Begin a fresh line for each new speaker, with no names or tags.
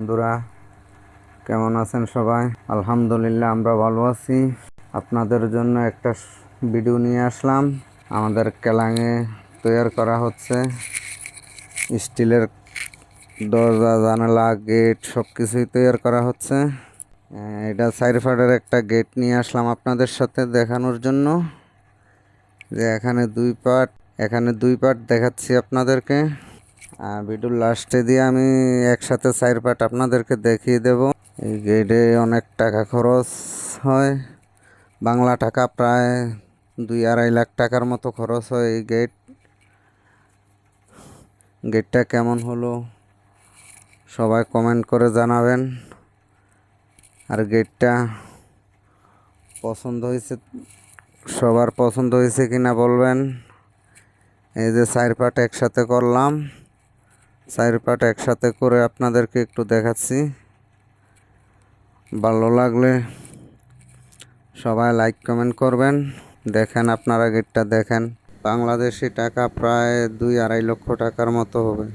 বন্ধুরা, কেমন আছেন সবাই? আলহামদুলিল্লাহ, আমরা ভালো আছি। আপনাদের জন্য একটা ভিডিও নিয়ে আসলাম। আমাদের কেলাঙে তৈরি করা হচ্ছে। স্টিলের দরজা, জানালা গেট সব কিছুই তৈরি করা হচ্ছে। এটা সাইরফাডের একটা গেট নিয়ে আসলাম আপনাদের সাথে দেখানোর জন্য। যে এখানে দুই পার্ট এখানে দুই পার্ট দেখাচ্ছি আপনাদেরকে। ভিডিওর লাস্টে দিয়ে আমি একসাথে চার পার্ট আপনাদেরকে দেখিয়ে দেব। এই গেটে অনেক টাকা খরচ হয়। বাংলা টাকা প্রায় দুই আড়াই লাখ টাকার মতো খরচ হয় এই গেট গেটটা কেমন হলো? সবাই কমেন্ট করে জানাবেন। আর গেটটা পছন্দ হয়েছে, সবার পছন্দ হয়েছে কিনা বলবেন। এই যে চার পাট একসাথে করলাম। চার পাট একসাথে করে আপনাদেরকে একটু দেখাচ্ছি। ভালো লাগলে সবাই লাইক কমেন্ট করবেন। দেখেন আপনারা গেটটা দেখেন। বাংলাদেশি টাকা প্রায় দুই আড়াই লক্ষ টাকার মতো হবে।